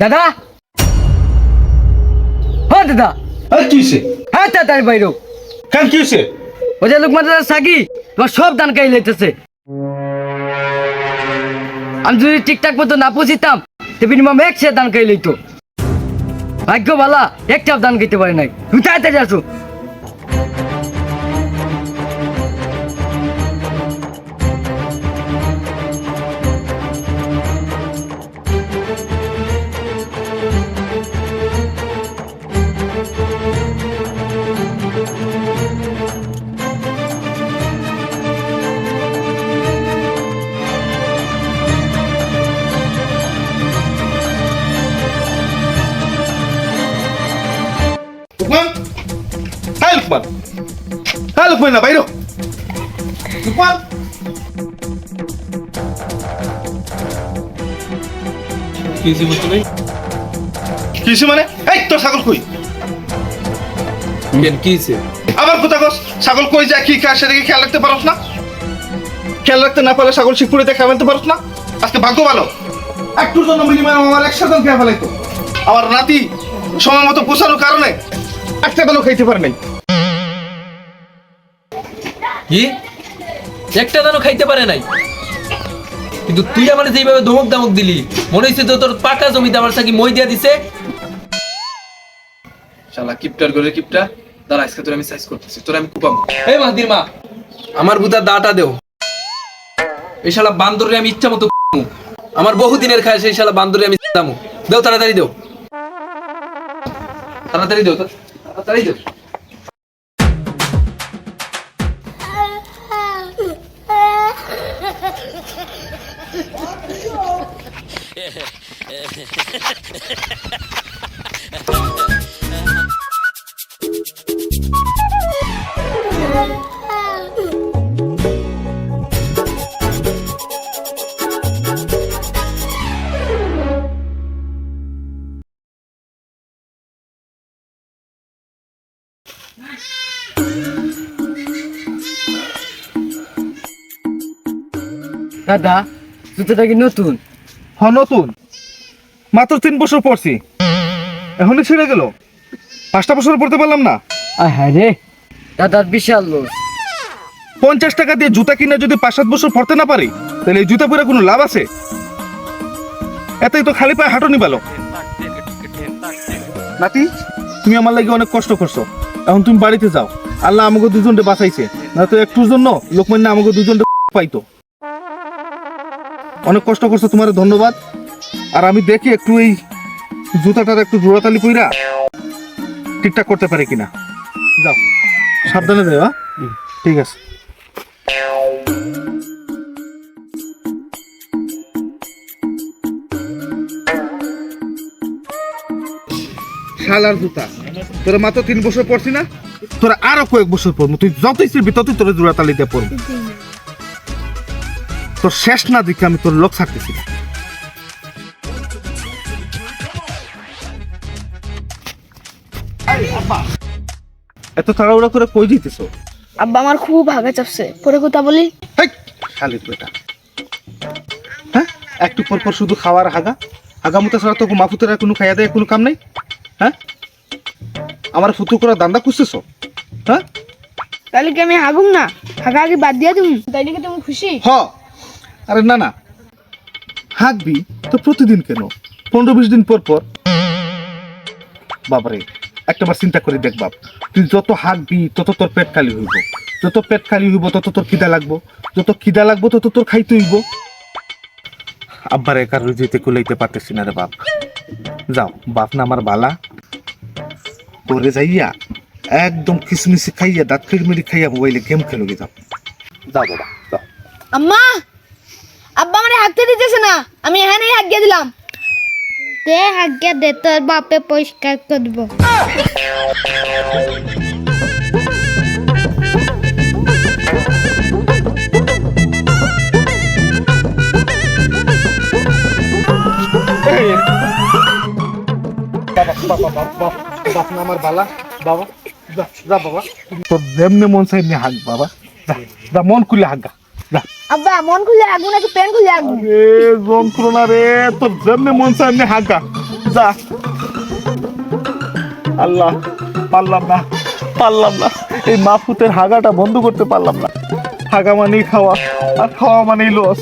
দাদা? হ্যাঁ দাদা। আর কি হইছে? হ্যাঁ তাড়াতাড়ি বাইরো। কেন কি হইছে? ওই যে লোকমান দাদা সাকি তোমার সব দান কাই লাইতেছে আমি যদি ঠিকঠাক মতো না পুষিতাম তো মিনিমাম এক সে দান কাই লইতো ভাগ্য বালা একটা দান খেতে পারে নাই। তুমি তাড়াতাড়ি আসো। লুকমান হ্যাঁ লুকমান হ্যাঁ লুকমান না বাইরো লুকমান বুঝতে মানে? এই তোর ছাগল কই? কেন কি হয়েছে? আবার কোথা কস ছাগল কই যায় কি খায় সেদিকে খেয়াল রাখতে পারস না? খেয়াল রাখতে না পারলে ছাগল শিবপুরিতে খেয়ে ফেলতে পারস না? আজকে ভাগ্য ভালো। একটুর জন্য মিনিমাম আমার একসাথে খেয়ে ফেলাইতো। আমার নাতি সময় মতো পোষানোর কারণে একটা দানও খাইতে পারে নাই। কি? একটা দানও খাইতে পারে নাই? কিন্তু তুই আমার যেইভাবে ধমক দামক দিলি মনে হচ্ছে তো তোর পাকা জমিতে আমার সাকি মই দিয়া দিছে? শালা কিপটার করে কিপটা? দাঁড়া আজকে তোর আমি সাইজ করতেছি তোর আমি কুপাম। এই মাহদির মা আমার বুদা দাটা দেও। এই শালা বান্দরে আমি ইচ্ছা মতো। আমার বহুদিনের খায় সেই শালা বান্দরে আমি দামু। দেও তাড়াতাড়ি দেও। তাড়াতাড়ি দেও তাড়াতাড়ি দেও দাদা জুতোটা কি নতুন? হ নতুন। মাত্র তিন বছর পড়ছি এখনই ছিঁড়ে গেল। পাঁচটা বছর পড়তে পারলাম না। হ্যাঁ রে দাদার বিশাল লোক। পঞ্চাশ টাকা দিয়ে জুতা কিনে যদি পাঁচ সাত বছর পড়তে না পারি তাহলে এই জুতা পরে কোনো লাভ আছে? এতই তো খালি পায়ে হাঁটনি ভালো নাতি তুমি আমার লাগে অনেক কষ্ট করছ। এখন তুমি বাড়িতে যাও। আল্লাহ আমাকে দুজনটা বাঁচাইছে। না তো একটুর জন্য লোকমান্য আমাকে দুজনকে পাইতো। অনেক কষ্ট করছ তোমার ধন্যবাদ। আর আমি দেখি একটু এই জুতাটার একটু জোড়াতালি কইরা ঠিকঠাক করতে পারে কিনা। যাও সাবধানে যাও হ্যাঁ? ঠিক আছে। শালার জুতা। তোরা মাত্র তিন বছর পড়ছি না? তোরা আরও কয়েক বছর পড়ব। তুই যতই ততই তোর জোড়া তালিতে পড়ব। তোর শেষ না দেখে আমি তোর লোক ছাড়তেছি না। এত তাড়াহুড়া করে কই দিতেছো? আব্বা আমার খুব হাগা চাপছে। পরে কথা বলি। শালির বেটা। হ্যাঁ? একটু পর পর শুধু খাওয়ার হাগা। হাগামুতা ছাড়া তো মাফুতের কোনো খাইয়া দেয় কোনো কাম নাই? হ্যাঁ? আমার ফুতু করা দান্দা খুঁজতেছো? হ্যাঁ? তাহলে কি আমি হাগুম না? হাগা আগে বাদ দিয়া তুমি তাইলে কি তুমি খুশি? হ। আরে না না। হাঁকবি তো প্রতিদিন কেন? পনেরো বিশ দিন পর পর। বাবারে একটা বার চিন্তা করে দেখ বাপ। তুই যত হাঁকবি তত তোর পেট খালি হইব। যত পেট খালি হইব তত তোর খিদা লাগবো। যত খিদা লাগবো তত তোর খাইতে হইব। আব্বার একার রুজিতে কুলাইতে পারতেছি না রে বাপ। যাও বাপ না আমার বালা। করে যাইয়া একদম কিসমিসি খাইয়া দাঁত কিড়মিড়ি খাইয়া মোবাইলে গেম খেলো যাও। যাও বাবা যাও। আম্মা! আব্বা মানে হাঁকতে দিতেছে না। আমি এখানে হাত দিয়ে দিলাম। দে আজ্ঞা দে তোর বাপে পরিষ্কার করব। বাপ না আমার বালা বাবা যা যা বাবা। তোর যেমনি মন চাই এমনি হাঁক বাবা। যা যা মন খুলে হাঁক যা। আব্বা মন খুলে আগুন নাকি প্যান খুলে আগুন এ যন্ত্রণা রে তোর যেমনি মন চাই এমনি হাঁক যা। আল্লাহ পারলাম না পারলাম না। এই মাফুতের হাগাটা বন্ধ করতে পারলাম না। হাগা মানেই খাওয়া আর খাওয়া মানেই লস